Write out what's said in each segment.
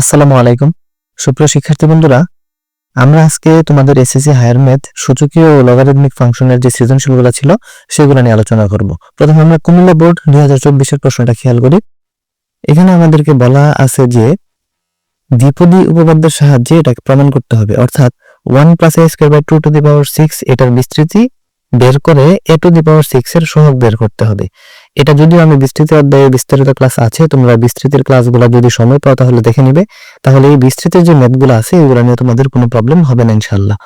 আসসালামু আলাইকুম। সুপ্রিয় শিক্ষার্থী বন্ধুরা, আমরা আজকে তোমাদের এসএসসি হায়ার ম্যাথ সূচকীয় ও লগারিদমিক ফাংশনের যে সৃজনশীলগুলো ছিল, সেগুলো নিয়ে আলোচনা করব। প্রথমে আমরা কুমিল্লা বোর্ড দুই হাজার চব্বিশের প্রশ্নটা খেয়াল করি। এখানে আমাদেরকে বলা আছে যে, দ্বিপদী উপপাদ্যের সাহায্যে এটাকে প্রমাণ করতে হবে। অর্থাৎ one plus A square by two to the power six এটার বিস্তৃতি বের করে এ টু দি পাওয়ার সিক্স এর সহগ বের করতে হবে। এটা যদিও আমি বিস্তৃতি অধ্যায়ে বিস্তারিত ক্লাস আছে, তোমরা বিস্তৃতির ক্লাসগুলো যদি সময় পাও তাহলে দেখে নিবে। তাহলে এই বিস্তৃতির যে ম্যাথগুলো আছে, এগুলো নিয়ে তোমাদের কোনো প্রবলেম হবে না ইনশাল্লাহ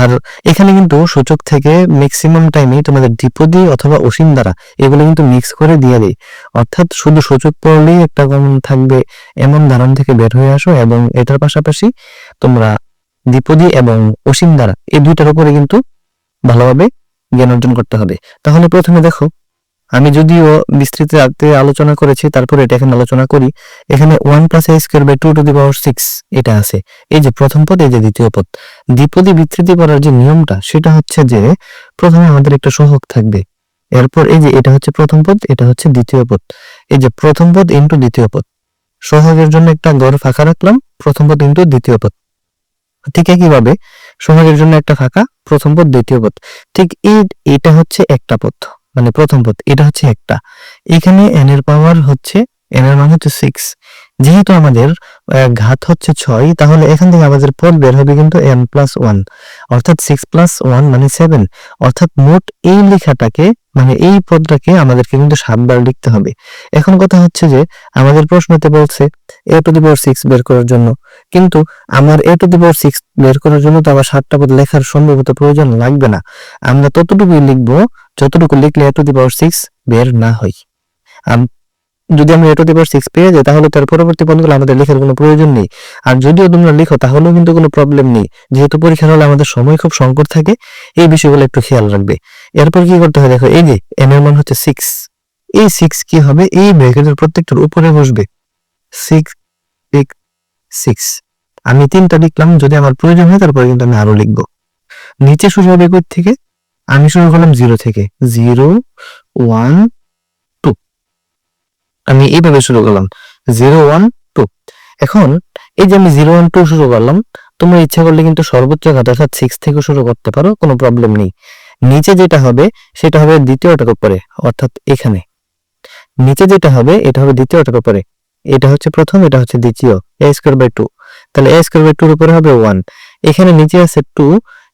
আর এখানে কিন্তু সূচক থেকে ম্যাক্সিমাম টাইমে তোমাদের দ্বিপদী অথবা অসীম দ্বারা এগুলো কিন্তু মিক্স করে দিয়ে দেয়। অর্থাৎ শুধু সূচক পড়লেই একটা কমন থাকবে, এমন ধারণ থেকে বের হয়ে আসো এবং এটার পাশাপাশি তোমরা দ্বিপদী এবং অসীম দ্বারা এই দুইটার উপরে কিন্তু ভালোভাবে জ্ঞান অর্জন করতে হবে। তাহলে প্রথমে দেখো আমি যদিও বিস্তৃত আলোচনা করেছি, তারপরে এটা এখানে আলোচনা করি। এখানে one plus A square by two to the power six এটা আছে। এই যে প্রথম পদ, এই যে দ্বিতীয় পদ। দ্বিপদী বিস্তৃতি করার যে নিয়মটা, সেটা হচ্ছে যে প্রথমে আমাদের একটা সহগ থাকবে। এরপর এই যে এটা হচ্ছে প্রথম পদ, এটা হচ্ছে দ্বিতীয় পদ। এই যে প্রথম পদ ইন্টু দ্বিতীয় পদ। সহগের জন্য একটা গড় ফাঁকা রাখলাম, প্রথম পদ ইন্টু দ্বিতীয় পদ। ঠিক একইভাবে সহগের জন্য একটা ফাঁকা, প্রথম পদ দ্বিতীয় পদ। ঠিক এই, এটা হচ্ছে একটা পদ। মানে প্রথম পদ, এটা হচ্ছে একটা। এখানে এন এর পাওয়ার হচ্ছে এন এর মান হচ্ছে সিক্স যেহেতু আমাদের ঘাত হচ্ছে ছয়, তাহলে এখান থেকে আমাদের পদ বের হবে কিন্তু এন প্লাস ওয়ান অর্থাৎ সিক্স প্লাস ওয়ান মানে সেভেন অর্থাৎ মোট এই লেখাটাকে মানে এই পদটাকে আমাদেরকে কিন্তু সাতবার লিখতে হবে। এখন কথা হচ্ছে যে, আমাদের প্রশ্নতে বলছে এ টু দি পাওয়ার সিক্স বের করার জন্য। কিন্তু আমার এ টু দি পাওয়ার সিক্স বের করার জন্য তো আবার সাতটা পদ লেখার সম্ভবত প্রয়োজন লাগবে না। আমরা ততটুকুই লিখব, যতটুকু লিখলে এ টু দি পাওয়ার সিক্স বের না হয়। আম- যদি আমরা এ টু দি পাওয়ার সিক্স পেয়ে যাই, তাহলে তার পরবর্তী পদগুলো আমাদের লেখার কোনো প্রয়োজন নেই। আর যদিও তোমরা লিখো, তাহলেও কিন্তু কোনো প্রবলেম নেই। যেহেতু পরীক্ষার হলে আমাদের সময় খুব সংকট থাকে, এই বিষয়গুলো একটু খেয়াল রাখবে। এরপর কি করতে হয় দেখো, এই যে এম এর মান হচ্ছে সিক্স এই সিক্স কি হবে? এই ব্র্যাকেটের প্রত্যেকটার উপরে বসবে। সিক্স সিক্স সিক্স আমি তিনটা লিখলাম, যদি আমার প্রয়োজন হয় তারপরে কিন্তু আমি আরও লিখব। নিচে শুরু হবে থেকে? আমি শুরু করলাম জিরো থেকে। জিরো ওয়ান টু আমি এইভাবে শুরু করলাম। জিরো ওয়ান টু এখন এই যে আমি জিরো ওয়ান টু শুরু করলাম, তোমরা ইচ্ছা করলে কিন্তু সর্বোচ্চ ঘাত অর্থাৎ সিক্স থেকে শুরু করতে পারো, কোনো প্রবলেম নেই। নিচে যেটা হবে, সেটা হবে দ্বিতীয় দ্বিতীয়টার উপরে অর্থাৎ এখানে। নিচে যেটা হবে, এটা হবে দ্বিতীয় দ্বিতীয়টার উপরে এটা হচ্ছে প্রথম, এটা হচ্ছে দ্বিতীয় এ স্কোয়ার বাই টু তাহলে এ স্কোয়ার বাই টুর উপরে হবে ওয়ান এখানে নিচে আছে টু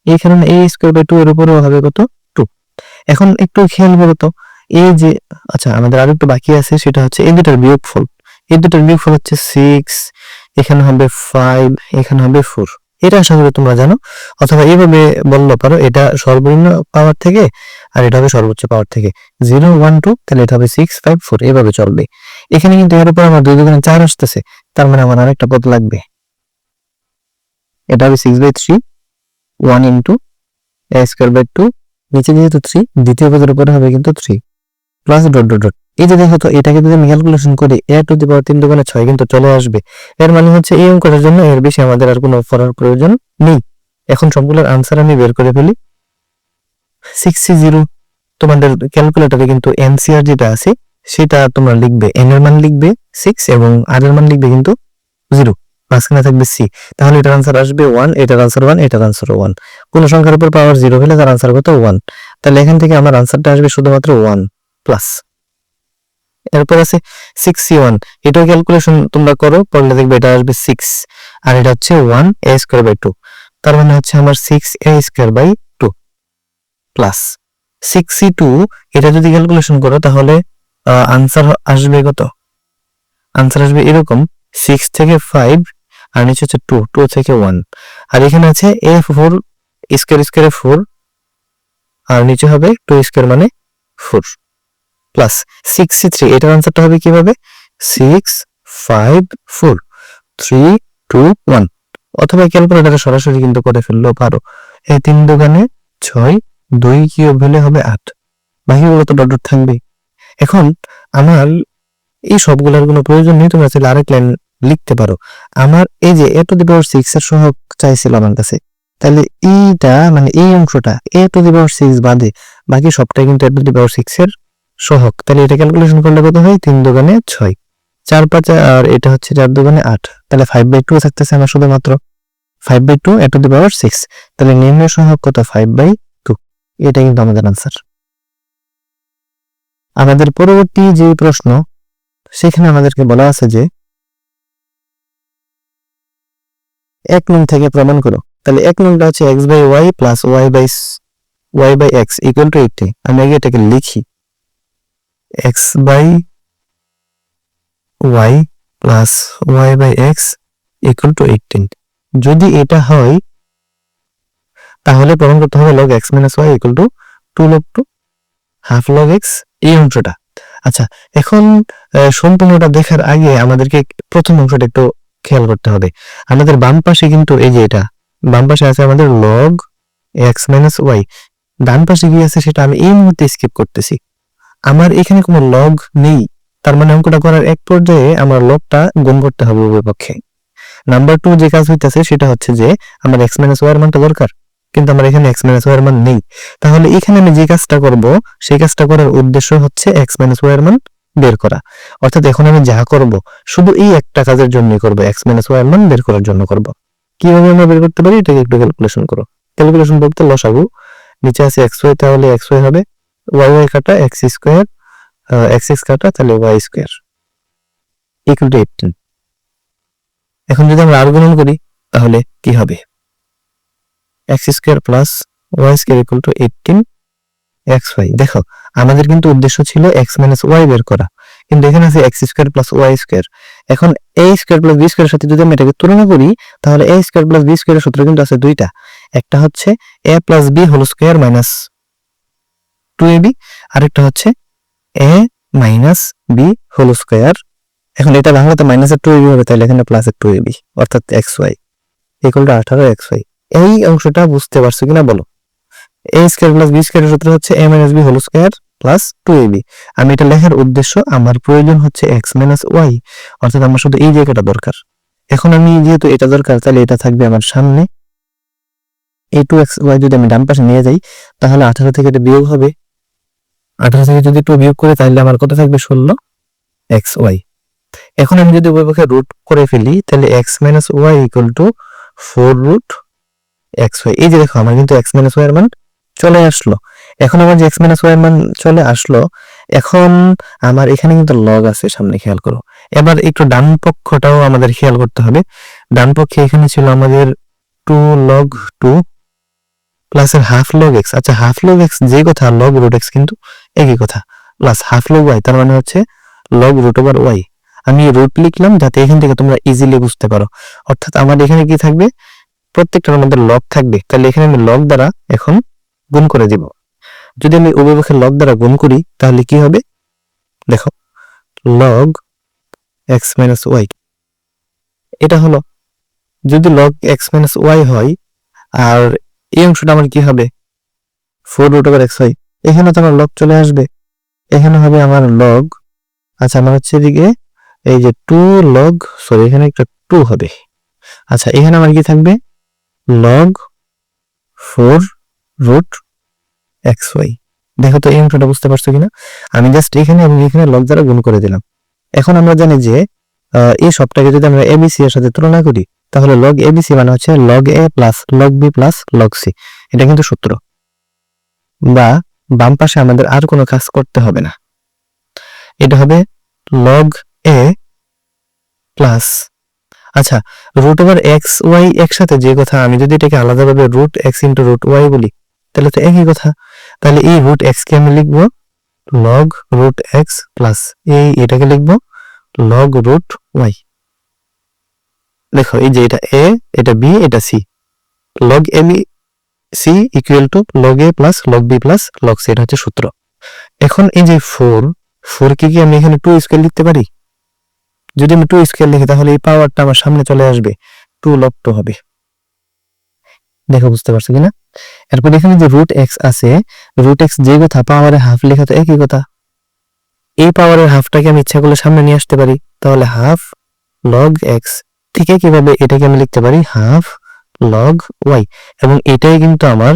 এখানে এ স্কোয়ার বাই টু এর উপরেও হবে কত? টু এখন একটু খেয়াল করো তো এই যে আচ্ছা আমাদের আরও একটু বাকি আছে, সেটা হচ্ছে এই দুটার বিয়োগফল। এই দুটার বিয়োগফল হচ্ছে সিক্স এখানে হবে ফাইভ এখানে হবে ফোর এটা আশা করি তোমরা জানো, অথবা এইভাবে বললে পারো, এটা সর্বনিম্ন পাওয়ার থেকে আর এটা হবে সর্বোচ্চ পাওয়ার থেকে। জিরো ওয়ান টু তাহলে এটা হবে সিক্স ফাইভ ফোর এভাবে চলবে। এখানে কিন্তু এর উপর আমার দুই দুগুণে চার আসতেছে, তার মানে আমার আরেকটা পদ লাগবে। এটা হবে six by three one into A square by two নিচে যেহেতু থ্রি দ্বিতীয় পদের উপরে হবে কিন্তু three plus dot dot dot এই যে দেখো তো, এটাকে যদি আমি ক্যালকুলেশন করি এ টু দি পাওয়ার তিন দোকানে ছয় কিন্তু চলে আসবে। এর মানে হচ্ছে এই অঙ্কটার জন্য এর বেশি আমাদের আর কোনো করার প্রয়োজন নেই। এখন সবগুলোর আনসার আমি বের করে ফেলি। সিক্স জিরো তোমাদের ক্যালকুলেটরে কিন্তু এনসিআর যেটা আছে সেটা তোমরা লিখবে এন এর মান লিখবে সিক্স এবং আর এর মান লিখবে কিন্তু জিরো মাঝখানে থাকবে সি তাহলে এটার আনসার আসবে ওয়ান এটার আনসার ওয়ান এটার আনসার ওয়ান কোন সংখ্যার উপর পাওয়ার জিরো হলে তার আনসার কত ওয়ান তাহলে এখান থেকে আমার আনসারটা আসবে শুধুমাত্র ওয়ান প্লাস এরপর আছে সিক্স সি ওয়ান এটাও ক্যালকুলেশন তোমরা করো, পড়লে দেখবে এটা আসবে সিক্স আর এটা হচ্ছে one A square by two তার মানে হচ্ছে আমার six A square by two plus six C two এটা যদি ক্যালকুলেশন করো তাহলে আনসার আসবে কত? আনসার আসবে এরকম সিক্স থেকে ফাইভ আর নিচে হচ্ছে টু টু থেকে ওয়ান আর এখানে আছে এ ফোর স্কোয়ার স্কোয়ারে ফোর আর নিচে হবে টু স্কোয়ার মানে four plus six C three এটার আনসারটা হবে কীভাবে? Six five four three two one অথবা ক্যালকুলেটারে সরাসরি কিন্তু করে ফেললেও পারো। এই তিন দোকানে ছয়, দুই কিউব হলে হবে আট। বাকিগুলো তো ডট ডট থাকবে এখন আমার এই সবগুলোর কোনো প্রয়োজন নেই, তোমরা চাইলে আরেক লাইন লিখতে পারো। আমার এই যে এ টু দি পাওয়ার সিক্স এর সহগ চাইছিল আমার কাছে তাহলে এইটা মানে এই অংশটা এ টু দি পাওয়ার সিক্স বাদে বাকি সবটাই কিন্তু এ টু দি পাওয়ার সিক্স এর সহগ। তাহলে এটা ক্যালকুলেশন করলে কত হয়? তিন দোকানে ছয়। চার পাঁচ আর এটা হচ্ছে চার দোকানে আট। তাহলে ফাইভ বাই টু থাকতেছে আমার শুধুমাত্র। Five by two A to the power six. তাহলে নিম্ন সহগ কত? ফাইভ বাই টু এটা কিন্তু আমাদের আনসার আমাদের পরবর্তী যে প্রশ্ন, সেখানে আমাদেরকে বলা আছে যে, এক নং থেকে প্রমাণ করো। তাহলে এক নংটা হচ্ছে X by Y plus Y by Y by X equal to eighty আমি আগে এটাকে লিখি। X by Y plus Y by X equal to eighteen যদি এটা হয়, তাহলে প্রমাণ করতে হবে log X minus Y equal to two log two half log X এই অংশটা। আচ্ছা এখন সম্পূর্ণটা দেখার আগে আমাদেরকে প্রথম অংশটা একটু খেয়াল করতে হবে। আমাদের বাম পাশে কিন্তু এই যে এটা, বাম পাশে আছে আমাদের লগ এক্স মাইনাস ওয়াই ডান পাশে কি আছে সেটা আমি এই মুহূর্তে স্কিপ করতেছি। আমার এখানে কোনো লগ নেই, তার মানে অঙ্কটা করার এক পর্যায়ে আমার লগটা গুণ করতে হবে উভয় পক্ষে। নাম্বার টু যে কাজ হইতেছে সেটা হচ্ছে যে, আমার এক্স মাইনাস ওয়াই এর মানটা দরকার। কিন্তু আমার এখানে এক্স মাইনাস ওয়াই এর মান নেই। তাহলে এখানে আমি যে কাজটা করব, সেই কাজটা করার উদ্দেশ্য হচ্ছে এক্স মাইনাস ওয়াই এর মান বের করা। অর্থাৎ এখন আমি যা করব, শুধু এই একটা কাজের জন্যই করব এক্স মাইনাস ওয়াই এর মান বের করার জন্য করব। কীভাবে আমরা বের করতে পারি? এটাকে একটু ক্যালকুলেশন করো। ক্যালকুলেশন বলতে লসাগু। নিচে আছে এক্স ওয়াই তাহলে এক্স ওয়াই হবে। ওয়াই ওয়াই কাটা এক্স স্কোয়ার এক্স এক্স কাটা, তাহলে Y square equal to eighteen এখন যদি আমরা আর গুণন করি, তাহলে কি হবে? X square plus Y square equal to eighteen X Y দেখো, আমাদের কিন্তু উদ্দেশ্য ছিল এক্স মাইনাস ওয়াই বের করা। কিন্তু এখানে আছে X square plus Y square এখন এ স্কোয়ার প্লাস বি স্কোয়ারের সাথে যদি আমি এটাকে তুলনা করি, তাহলে এ স্কোয়ার প্লাস বি স্কোয়ারের সূত্র কিন্তু আছে দুইটা। একটা হচ্ছে A plus B whole square minus two A B আরেকটা হচ্ছে A minus B whole square এখন এটা বাংলাতে মাইনাসের টু এ এবি হবে, তাহলে এখানে প্লাসের টু এবি অর্থাৎ এক্স ওয়াই ইকুয়াল টু আঠারো এক্স ওয়াই এই অংশটা বুঝতে পারছ কিনা বলো? এ স্কোয়ার প্লাস বি স্কোয়ারের সূত্র হচ্ছে A minus B whole square plus two A B আমি এটা লেখার উদ্দেশ্য, আমার প্রয়োজন হচ্ছে এক্স মাইনাস ওয়াই অর্থাৎ আমার শুধু এই জায়গাটা দরকার। এখন আমি যেহেতু এটা দরকার, তাহলে এটা থাকবে আমার সামনে। এই টু এক্স ওয়াই যদি আমি ডান পাশে নিয়ে যাই, তাহলে আঠারো থেকে এটা বিয়োগ হবে। আঠারো থেকে যদি টু বিয়োগ করে, তাহলে আমার কত থাকবে? ষোলো এক্স ওয়াই এখন আমি যদি উভয় পক্ষে রুট করে ফেলি, তাহলে X minus Y equal to four root X Y এই যে দেখো, আমার কিন্তু এক্স মাইনাস ওয়াই এর মান চলে আসলো। এখন আমার যে এক্স মাইনাস ওয়াই এর মান চলে আসলো, এখন আমার এখানে কিন্তু লগ আছে, সামনে খেয়াল করো। এবার একটু ডান পক্ষটাও আমাদের খেয়াল করতে হবে। ডান পক্ষে এখানে ছিল আমাদের টু লগ টু প্লাসের হাফ লগ এক্স আচ্ছা হাফ লগ এক্স যে কথা লগ রুট এক্স কিন্তু একই কথা। প্লাস হাফ লগ ওয়াই তার মানে হচ্ছে লগ রুট ওভার ওয়াই আমি রুট লিখলাম যাতে এখান থেকে তোমরা ইজিলি বুঝতে পারো। অর্থাৎ আমার এখানে কি থাকবে? প্রত্যেকটার মধ্যে লগ থাকবে, তাহলে এখানে আমি লগ দ্বারা এখন গুণ করে দিব। যদি আমি উভয়পক্ষের লগ দ্বারা গুণ করি, তাহলে কি হবে? দেখো লগ এক্স মাইনাস ওয়াই এটা হলো, যদি লগ এক্স মাইনাস ওয়াই হয়, আর এই অংশটা আমার কি হবে? Four root over X Y এখানে তো আমার লগ চলে আসবে। এখানে হবে আমার লগ আচ্ছা আমার হচ্ছে এদিকে এই যে টু লগ সরি এখানে একটা টু হবে। আচ্ছা এখানে আমার কি থাকবে? Log four root X Y দেখো তো এই অংশটা বুঝতে পারছ কিনা? আমি জাস্ট এখানে এবং এখানে লগ দ্বারা গুণ করে দিলাম। এখন আমরা জানি যে এই সবটাকে যদি আমরা এবিসি এর সাথে তুলনা করি, তাহলে লগ এবিসি মানে হচ্ছে log A plus log B plus log C এটা কিন্তু সূত্র। বা বাম পাশে আমাদের আর কোনো কাজ করতে হবে না। এটা হবে লগ এ প্লাস আচ্ছা রুট ওভার এক্স ওয়াই একসাথে যে কথা, আমি যদি এটাকে আলাদাভাবে root X into root Y বলি, তাহলে তো একই কথা। তাহলে এই রুট এক্স কে আমি লিখব লগ রুট এক্স প্লাস এই এটাকে লিখব লগ রুট ওয়াই দেখো, এই যে এটা এ এটা বি এটা C log A B C equal to log A plus log B plus log C এটা হচ্ছে সূত্র। এখন এই যে ফোর ফোর কে কি আমি এখানে টু স্কোয়ার লিখতে পারি? যদি আমি টু স্কোয়ার লিখি, তাহলে এই পাওয়ারটা আমার সামনে চলে আসবে টু লগ টু হবে। দেখো, বুঝতে পারছ কিনা? এরপর এখানে যে রুট এক্স আছে রুট এক্স যে কথা পাওয়ারে হাফ লেখা তো একই কথা। এই পাওয়ারের হাফটাকে আমি ইচ্ছা করলে সামনে নিয়ে আসতে পারি। তাহলে হাফ লগ এক্স ঠিক কীভাবে এটাকে আমি লিখতে পারি হাফ লগ ওয়াই এবং এটাই কিন্তু আমার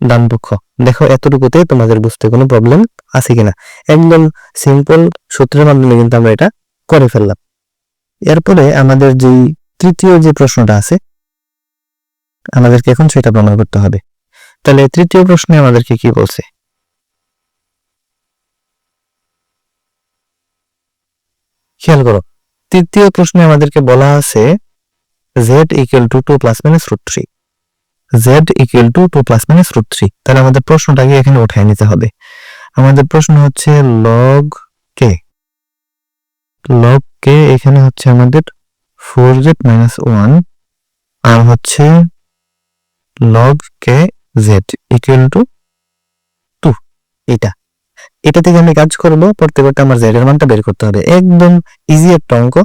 ডান পক্ষ দেখো, এতটুকুতে তোমাদের বুঝতে কোনো প্রবলেম আছে কিনা? একদম সিম্পল সূত্রের মাধ্যমে কিন্তু আমরা এটা করে ফেললাম। এরপরে আমাদের যেই তৃতীয় যে প্রশ্নটা আছে, আমাদেরকে এখন সেটা প্রমাণ করতে হবে। তাহলে তৃতীয় প্রশ্নে আমাদেরকে কি বলছে? খেয়াল করো, তৃতীয় প্রশ্নে আমাদেরকে বলা আছে Z equal to two plus minus root three Z equal to two plus minus root three তাহলে আমাদের প্রশ্নটাকে এখানে উঠায় নিতে হবে। আমাদের প্রশ্ন হচ্ছে লগ লগ কে এখানে হচ্ছে আমাদের ফোর জেড মাইনাস ওয়ান আর হচ্ছে log K Z equal to two এটা। এটা থেকে আমি কাজ করব, পড়তে আমার জেড এর মানটা বের করতে হবে। একদম ইজি একটা অঙ্ক।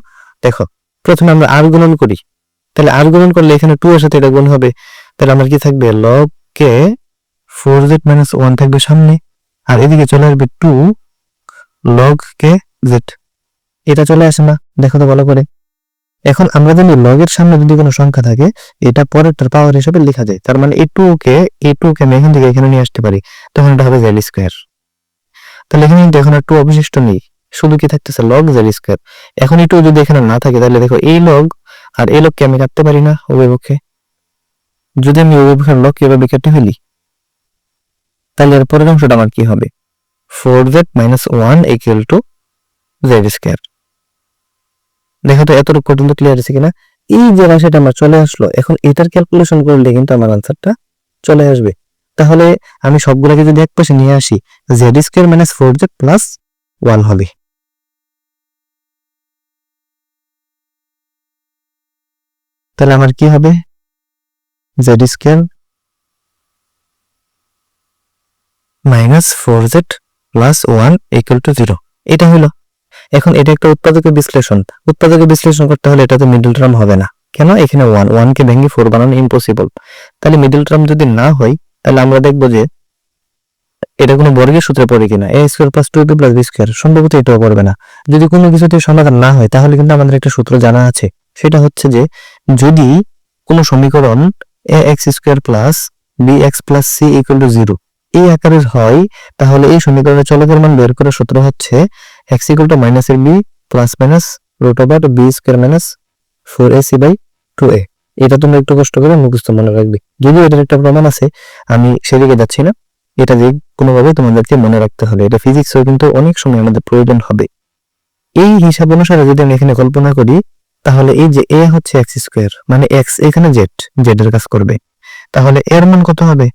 দেখো, প্রথমে আমরা আর গুণন করি। তাহলে আর গুণন করলে এখানে টু এর সাথে এটা গুণ হবে। তাহলে আমার কি থাকবে? Log K four Z minus one থাকবে সামনে। আর এদিকে চলে আসবে টু লগ কে জেড এটা চলে আসে না, দেখো তো ভালো করে। এখন আমরা জানি লগের সামনে যদি কোনো সংখ্যা থাকে, এটা পরেরটার পাওয়ার হিসেবে লেখা যায়। তার মানে এই টু কে এই টু কে আমি এখান থেকে এখানে নিয়ে আসতে পারি। তখন এটা হবে জেড স্কোয়ার তাহলে এখানে কিন্তু এখন আর টু অবশিষ্ট নেই। শুধু কি থাকতেছে লগ জেড স্কোয়ার এখন এই টু যদি এখানে না থাকে, তাহলে দেখো এই লগ আর এই লগকে আমি কাটতে পারি না উভয়পক্ষে যদি আমি উভয়পক্ষের লগ এভাবে কেটে ফেলি? তাহলে এর পরের অংশটা আমার কি হবে? Four Z minus one equal to Z square দেখো তো এতটুকু পর্যন্ত ক্লিয়ার আছে কিনা? এই যে রাশিটা আমার চলে আসলো, এখন এটার ক্যালকুলেশন করলে কিন্তু আমার আনসারটা চলে আসবে। তাহলে আমি সবগুলোকে যদি এক পাশে নিয়ে আসি Z square minus four Z plus one হবে। তাহলে আমার কি হবে? Z square minus four Z plus one equal to zero এটা হলো এখন এটা একটা উৎপাদকের বিশ্লেষণ। উৎপাদকের বিশ্লেষণ করতে হলে এটা তো মিডল টার্ম হবে না। কেন? এখানে ওয়ান ওয়ানকে ভেঙে ফোর বানানো ইম্পসিবল তাহলে মিডল টার্ম যদি না হয়, তাহলে আমরা দেখব যে এটা কোনো বর্গের সূত্রে পড়ে কিনা। A square plus two B plus B square সম্ভবত এটাও পড়বে না। যদি কোনো কিছুতে সমাধান না হয়, তাহলে কিন্তু আমাদের একটা সূত্র জানা আছে। সেটা হচ্ছে যে যদি কোনো সমীকরণ A X square plus B X plus C equal to zero এই আকারের হয়, তাহলে এই সমীকরণের চলকের মান বের করার সূত্র হচ্ছে এক্স ইকুয়াল টু মাইনাস এর B plus minus root over B square minus four A C by two A এটা তোমরা একটু কষ্ট করে মুখস্থ মনে রাখবে। যদিও এটার একটা প্রমাণ আছে, আমি সেদিকে যাচ্ছি না। এটা যে কোনোভাবে তোমাদেরকে মনে রাখতে হবে। এটা ফিজিক্সও কিন্তু অনেক সময় আমাদের প্রয়োজন হবে। এই হিসাব অনুসারে যদি আমি এখানে কল্পনা করি, তাহলে এই যে এ হচ্ছে এক্স স্কোয়ার মানে এক্স এখানে জেড জেড এর কাজ করবে। তাহলে এর মান কত হবে?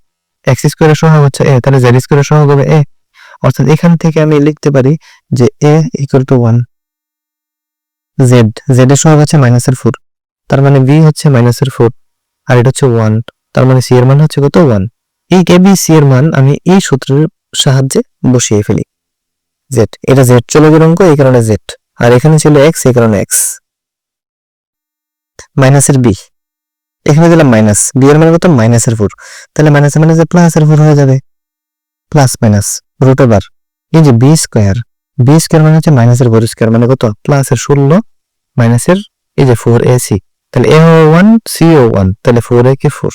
এক্স স্কোয়ারের সহগ হচ্ছে এ তাহলে জেড স্কোয়ারের সহগ হবে এ অর্থাৎ এখান থেকে আমি লিখতে পারি যে A equal to one Z Z এর সহগ হচ্ছে মাইনাসের ফোর তার মানে বি হচ্ছে মাইনাসের ফোর আর এটা হচ্ছে ওয়ান তার মানে সি এর মান হচ্ছে কত? ওয়ান এই কে বি সি এর মান আমি এই সূত্রের সাহায্যে বসিয়ে ফেলি। জেড এটা জেড চলে গেল অঙ্ক এই কারণে জেড আর এখানে ছিল এক্স এই কারণে এক্স মাইনাসের বি এখানে দিলাম মাইনাস বি এর মানে কত মাইনাসের ফোর তাহলে মাইনাস মাইনাসে মাইনাসে প্লাসের ফোর হয়ে যাবে। প্লাস মাইনাস রুট ওভার এই যে বি স্কোয়ার বি স্কোয়ার মানে হচ্ছে মাইনাসের ফোর স্কোয়ার মানে কত? প্লাসের ষোলো মাইনাসের এই যে ফোর এ সি তাহলে এ ও ওয়ান সি ও ওয়ান তাহলে ফোর এ কে ফোর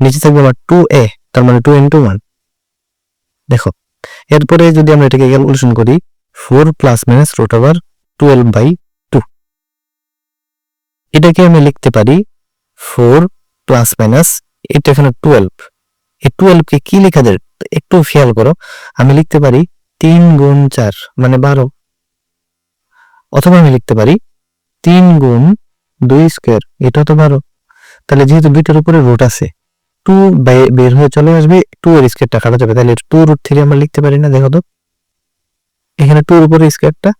নিচে থাকবে আমার টু এ তার মানে টু ইন্টু ওয়ান দেখো, এরপরে যদি আমরা এটাকে ক্যালকুলেশন করি four plus minus root over twelve by two এটাকে আমি লিখতে পারি ফোর প্লাস মাইনাস এটা এখানে টুয়েলভ এই টুয়েলভকে কি লেখা যায়? একটু খেয়াল করো, আমি লিখতে পারি তিন গুণ চার মানে বারো। অথবা আমি লিখতে পারি তিন গুণ দুই স্কোয়ার এটা তো বারো। তাহলে যেহেতু দুইটার উপরে রুট আছে টু বের হয়ে চলে আসবে টু এর স্কোয়ারটা কাটা যাবে। তাহলে টু রুট থেকে আমরা লিখতে পারি না, দেখো তো। এখানে টুর উপরে স্কোয়ারটা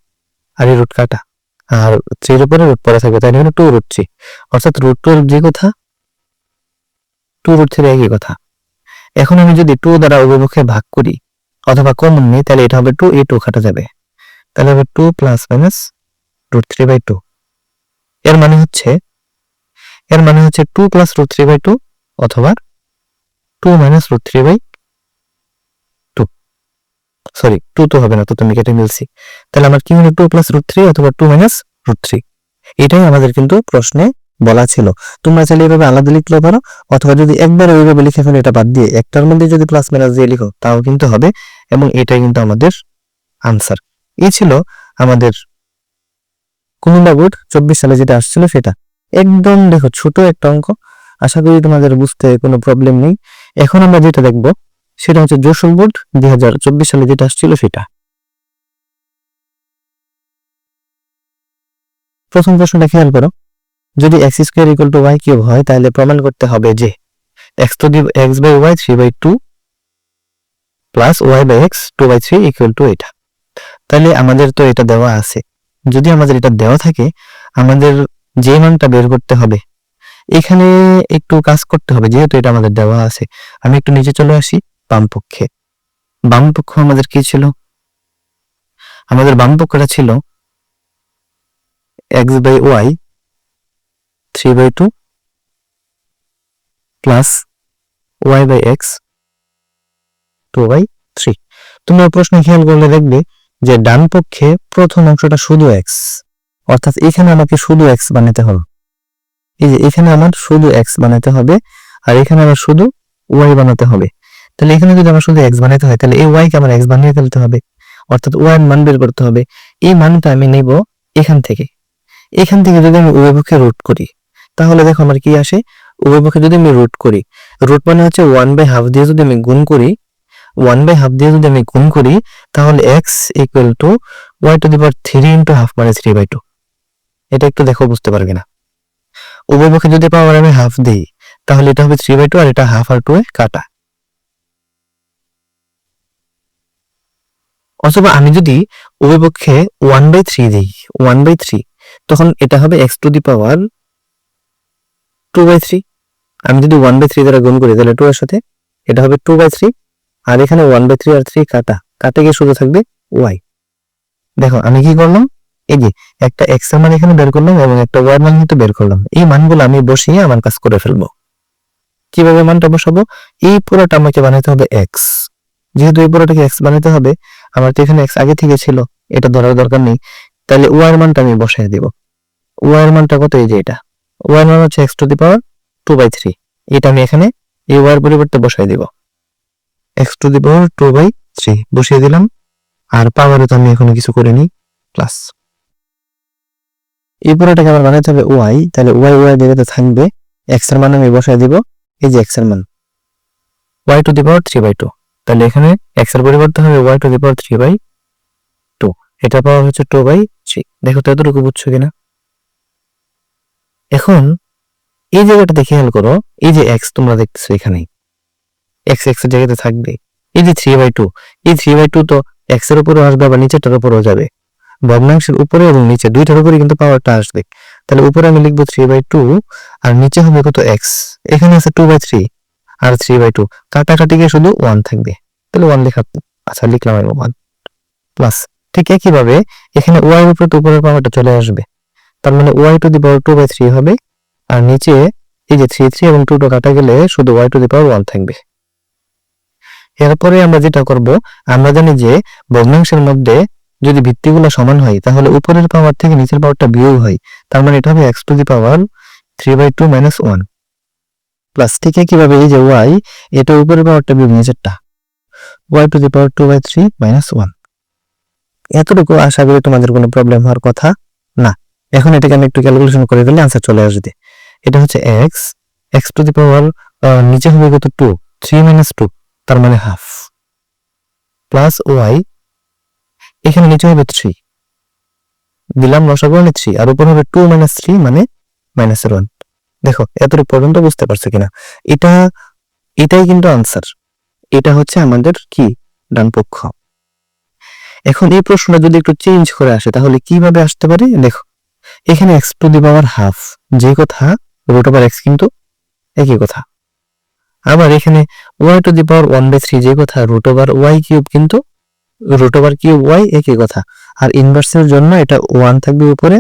আর এই রুট কাটা। আর থ্রির উপরে রুট পরে থাকবে তাই টু রুট থ্রি অর্থাৎ রুট টু যে কথা টু রুট থ্রি একই কথা। এখন আমি যদি টু দ্বারা উভয়পক্ষে ভাগ করি, অথবা কমন নিই, তাহলে এটা হবে টু এ টু কাটা যাবে। তাহলে হবে two plus minus root three by two এর মানে হচ্ছে, এর মানে হচ্ছে two plus root three by two অথবা two minus root three by sorry two তো হবে না, তো তুমি কেটে মিলছি তাহলে আমার কি হলো টু প্লাস রুট থ্রি অথবা টু মাইনাস রুট থ্রি এটাই আমাদের কিন্তু প্রশ্নে বলা ছিল। তোমরা চাইলে এভাবে আলাদা লিখলেও পারো, অথবা যদি একবার ওইভাবে লিখে ফেলো, এটা বাদ দিয়ে একটার মধ্যে যদি প্লাস মাইনাস দিয়ে লিখো, তাও কিন্তু হবে, এবং এটাই কিন্তু আমাদের আনসার এই ছিল আমাদের কুমিল্লা বোর্ড, চব্বিশ সালে যেটা আসছিল সেটা। একদম দেখো ছোট একটা অঙ্ক। আশা করি তোমাদের বুঝতে কোনো প্রবলেম নেই। এখন আমরা যেটা দেখব সেটা হচ্ছে যশোর বোর্ড, দুই হাজার চব্বিশ সালে যেটা আসছিল সেটা। প্রথম প্রশ্নটা খেয়াল করো। যদি X square equal to Y cube হয়, তাহলে প্রমাণ করতে হবে যে X to the X by Y three by two plus Y by X two by three equal to এটা। তাহলে আমাদের তো এটা দেওয়া আছে। যদি আমাদের এটা দেওয়া থাকে, আমাদের যে মানটা বের করতে হবে, এখানে একটু কাজ করতে হবে, যেহেতু এটা আমাদের দেওয়া আছে। আমি একটু নিচে চলে আসি। বাম পক্ষে বাম আমাদের কি ছিল? আমাদের বামপক্ষটা ছিল X by Y three by two plus Y by X two by three তোমরা প্রশ্ন খেয়াল করলে দেখবে যে ডান পক্ষে প্রথম অংশটা শুধু এক্স অর্থাৎ এখানে আমাকে শুধু এক্স বানাতে হবে। এই যে এখানে আমার শুধু এক্স বানাতে হবে, আর এখানে আমার শুধু ওয়াই বানাতে হবে। তাহলে এখানে যদি আমার শুধু এক্স বানাতে হয়, তাহলে এই ওয়াই কে আমার এক্স বানিয়ে ফেলতে হবে। অর্থাৎ ওয়াই মান বের করতে হবে। এই মানটা আমি নেব এখান থেকে। এখান থেকে যদি আমি উভয়পক্ষে রুট করি, তাহলে দেখো আমার কি আসে? উভয়পক্ষে যদি আমি রুট করি রুট মানে হচ্ছে ওয়ান বাই হাফ দিয়ে যদি আমি গুণ করি ওয়ান বাই হাফ দিয়ে যদি আমি গুণ করি, তাহলে x equal to y to the power three into half মানে থ্রি বাই টু এটা একটু দেখো, বুঝতে পারবে না। উভয়পক্ষে যদি পাওয়ার আমি হাফ দিই, তাহলে এটা হবে থ্রি বাই টু আর এটা হাফ আর টু এ কাটা। অথবা আমি যদি উভয়পক্ষে ওয়ান বাই থ্রি দিই ওয়ান বাই থ্রি তখন এটা হবে x to the power two by three আমি যদি ওয়ান বাই থ্রি দ্বারা গুণ করি, তাহলে টু এর সাথে এটা হবে টু বাই থ্রি আর এখানে ওয়ান বাই থ্রি আর থ্রি কাটা, কাটে গিয়ে শুধু থাকবে ওয়াই দেখো, আমি কি করলাম? এই যে, একটা এক্সের মান এখানে বের করলাম এবং একটা ওয়াই মান কিন্তু বের করলাম। এই মানগুলো আমি বসিয়ে আমার কাজ করে ফেলব। কীভাবে মানটা বসাবো? এই পুরোটা আমাকে বানাতে হবে এক্স যেহেতু এই পুরোটাকে এক্স বানাতে হবে আমার তো এখানে এক্স আগে থেকে ছিল, এটা ধরার দরকার নেই। তাহলে ওয়াই এর মানটা আমি বসাই দিব। ওয়াই এর মানটা কত এই যে এটা? ওয়াই এর মান হচ্ছে x to the power two by three এটা আমি এখানে এই ওয়াই এর পরিবর্তে বসাই দিব। X to the power two by three বসিয়ে দিলাম। আর পাওয়ারে তো আমি এখনও কিছু করিনি প্লাস এই পুরোটাকে আমার বানাতে হবে ওয়াই তাহলে ওয়াই ওয়াই জায়গাতে থাকবে। এক্সের মান আমি বসাই দিব, এই যে এক্সের মান। Y to the power three by two তাহলে এখানে এক্সের পরিবর্তে হবে y to the power three by two এটা পাওয়া হচ্ছে টু বাই থ্রি দেখো তো এতটুকু বুঝছ কিনা? এখন এই জায়গাটাতে খেয়াল করো, এই যে এক্স তোমরা দেখতেছো এখানে এক্স এক্সের জায়গাতে থাকবে, এই যে থ্রি বাই টু এই থ্রি বাই টু তো এক্সের উপরেও আসবে আবার নিচেরটার উপরেও যাবে। ভগ্নাংশের উপরে এবং নিচে দুইটার উপরে কিন্তু পাওয়ারটা আসবে। তাহলে উপরে আমি লিখব থ্রি বাই টু আর নিচে হবে কত এক্স এখানে আছে টু বাই থ্রি আর থ্রি বাই টু কাটাকাটি গিয়ে শুধু ওয়ান থাকবে। তাহলে ওয়ান লেখা আচ্ছা লিখলাম আমি ওয়ান প্লাস ঠিক একইভাবে এখানে ওয়াই উপরে তো উপরের পাওয়ারটা চলে আসবে। তার মানে y to the power two by three হবে। আর নিচে এই যে থ্রি থ্রি এবং টু টু কাটা গেলে শুধু y to the power one থাকবে। এরপরে আমরা যেটা করব, আমরা জানি যে ভগ্নাংশের মধ্যে যদি ভিত্তিগুলো সমান হয়, তাহলে উপরের পাওয়ার থেকে নিচের পাওয়ারটা বিয়োগ হয়। তার মানে এটা হবে x to the power three by two minus one plus কীভাবে এই যে ওয়াই এটা উপরের পাওয়ারটা বিয়োগ নিচেরটা y to the power two by three minus one এতটুকু আশা করি তোমাদের কোনো প্রবলেম হওয়ার কথা না। এখন এটাকে আমি একটু ক্যালকুলেশন করে ফেললে আনসার চলে আসবে। এটা হচ্ছে x x to the power নিচে হবে কত টু থ্রি মাইনাস টু তার মানে হাফ প্লাস ওয়াই এখানে নিচে হবে থ্রি দিলাম রসাগরণে থ্রি আর উপর হবে টু মাইনাস থ্রি মানে মাইনাস ওয়ান দেখো, এতটুকু পর্যন্ত বুঝতে পারছ কিনা? এটা, এটাই কিন্তু আনসার এটা হচ্ছে আমাদের কি? ডান পক্ষ এখন এই প্রশ্নটা যদি একটু চেঞ্জ করে আসে, তাহলে কীভাবে আসতে পারে? দেখো, এখানে x to the power half যে কথা রুট ওভার এক্স কিন্তু একই কথা। আবার এখানে y to the power one by three যে কথা রুট ওভার ওয়াই কিউব কিন্তু রুট ওভার কিউব ওয়াই একই কথা। আর ইনভার্সের জন্য এটা ওয়ান থাকবে উপরে,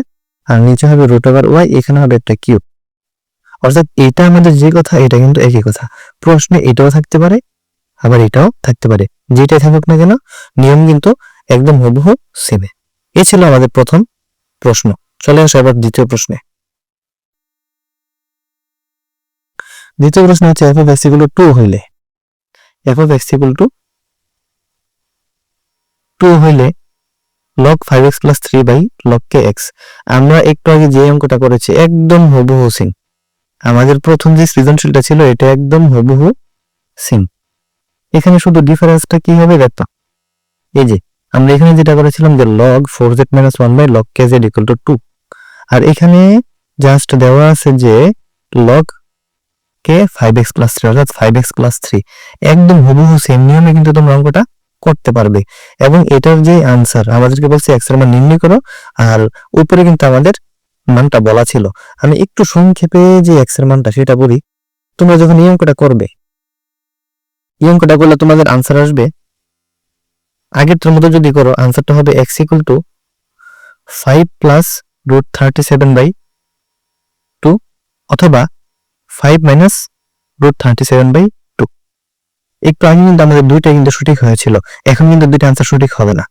আর নিচে হবে রুট ওভার ওয়াই এখানে হবে একটা কিউব অর্থাৎ এটা আমাদের যে কথা, এটা কিন্তু একই কথা। প্রশ্নে এটাও থাকতে পারে, আবার এটাও থাকতে পারে। যেটাই থাকুক না কেন, নিয়ম কিন্তু একদম হুবহু সেমে এ। ছিল আমাদের প্রথম প্রশ্ন। চলে আসো এবার দ্বিতীয় প্রশ্নে। দ্বিতীয় প্রশ্ন হচ্ছে f of x equal to হইলে f of x equal to two হইলে log five x plus three by log K x আমরা একটু আগে যে অঙ্কটা করেছি, একদম হুবহু সিম আমাদের প্রথম যে সৃজনশীলটা ছিল, এটা একদম হুবহু সিম এখানে শুধু ডিফারেন্সটা কি হবে দেখতো? এই যে, আমরা এখানে যেটা করেছিলাম যে log four z minus one by log K Z equal to two আর এখানে জাস্ট দেওয়া আছে যে লগ কে ফাইভ এক্স প্লাস থ্রি অর্থাৎ ফাইভ এক্স প্লাস থ্রি একদম হুবহু সেম নিয়মে কিন্তু তোমরা অঙ্কটা করতে পারবে। এবং এটার যে আনসার আমাদেরকে বলছে এক্সের মান নির্ণয় করো, আর উপরে কিন্তু আমাদের মানটা বলা ছিল। আমি একটু সংক্ষেপে যে এক্সের মানটা সেটা বলি। তোমরা যখন এই অঙ্কটা করবে, এই অঙ্কটা করলে তোমাদের আনসার আসবে। আগেরটার মতো যদি করো আনসারটা হবে x equal to five plus root thirty seven by two অথবা five minus root thirty seven by two একটু আগে কিন্তু আমাদের দুইটা কিন্তু সঠিক হয়েছিল। এখন কিন্তু দুইটা আনসার সঠিক হবে না।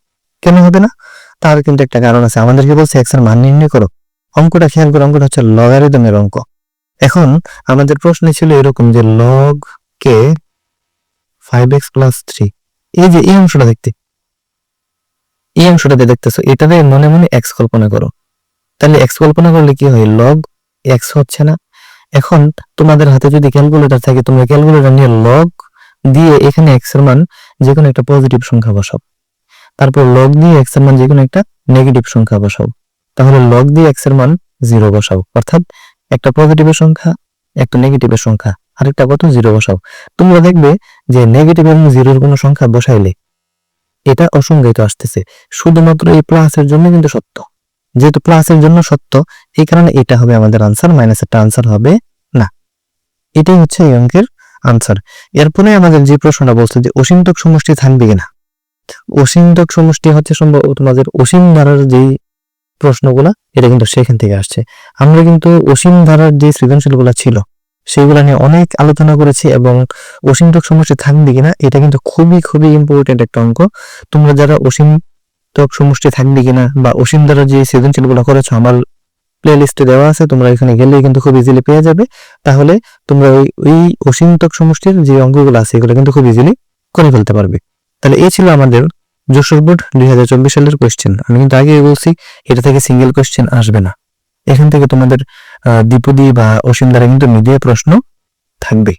কেন হবে না? তার কিন্তু একটা কারণ আছে। আমাদেরকে বলছে এক্সের মান নির্ণয় করো। অঙ্কটা খেয়াল করো, অঙ্কটা হচ্ছে লগারিদমের অঙ্ক। এখন আমাদের প্রশ্নে ছিল এরকম যে log k five x plus three এই যে এই অংশটা দেখতে, এই অংশটাতে দেখতেছো এটাতে মনে মনে এক্স কল্পনা করো। তাহলে এক্স কল্পনা করলে কি হয়? লগ এক্স হচ্ছে না। এখন তোমাদের হাতে যদি ক্যালকুলেটর থাকে, তোমরা ক্যালকুলেটর নিয়ে লগ দিয়ে এখানে এক্সের মান যে কোনো একটা পজিটিভ সংখ্যা বসাও। তারপর লগ দিয়ে এক্সের মান যে কোনো একটা নেগেটিভ সংখ্যা বসাও। তাহলে লগ দিয়ে এক্সের মান জিরো বসাও। অর্থাৎ একটা পজিটিভের সংখ্যা, একটা নেগেটিভের সংখ্যা, আরেকটা কত? জিরো বসাও। তোমরা দেখবে যে নেগেটিভ এবং জিরোর কোনো সংখ্যা বসাইলে এটা অসংজ্ঞায়িত আসতেছে। শুধুমাত্র এই প্লাসের জন্য কিন্তু সত্য। যেহেতু প্লাসের জন্য সত্য, এই কারণে এটা হবে আমাদের আনসার মাইনাস একটা আনসার হবে না। এটাই হচ্ছে এই অঙ্কের আনসার এরপরে আমাদের যে প্রশ্নটা বলছে যে অসীমতক সমষ্টি থাকবে কিনা? অসীমতক সমষ্টি হচ্ছে সম্ভব তোমাদের অসীম ধারার যে প্রশ্নগুলা, এটা কিন্তু সেখান থেকে আসছে। আমরা কিন্তু অসীম ধারার যে সৃজনশীলগুলা ছিল, সেগুলা নিয়ে অনেক আলোচনা করেছি এবং অসীমতক সমষ্টি থাকবে কিনা, এটা কিন্তু খুবই খুবই ইম্পর্টেন্ট একটা অঙ্ক। তোমরা যারা অসীম তক সমষ্টি থাকবে কিনা বা অসীম দ্বারা যে সৃজনশীলগুলো করেছ, আমার প্লে লিস্টে দেওয়া আছে, তোমরা এখানে গেলেই কিন্তু খুব ইজিলি পেয়ে যাবে। তাহলে তোমরা ওই ওই অসীম তক সমষ্টির যে অঙ্কগুলো আছে, এগুলো কিন্তু খুব ইজিলি করে ফেলতে পারবে। তাহলে এই ছিল আমাদের যশোর বোর্ড দুই হাজার চব্বিশ সালের কোয়েশ্চেন আমি কিন্তু আগে বলছি, এটা থেকে সিঙ্গেল কোয়েশ্চেন আসবে না। এখান থেকে তোমাদের দ্বিপদী বা অসীম দ্বারা কিন্তু মিডিয়া প্রশ্ন থাকবে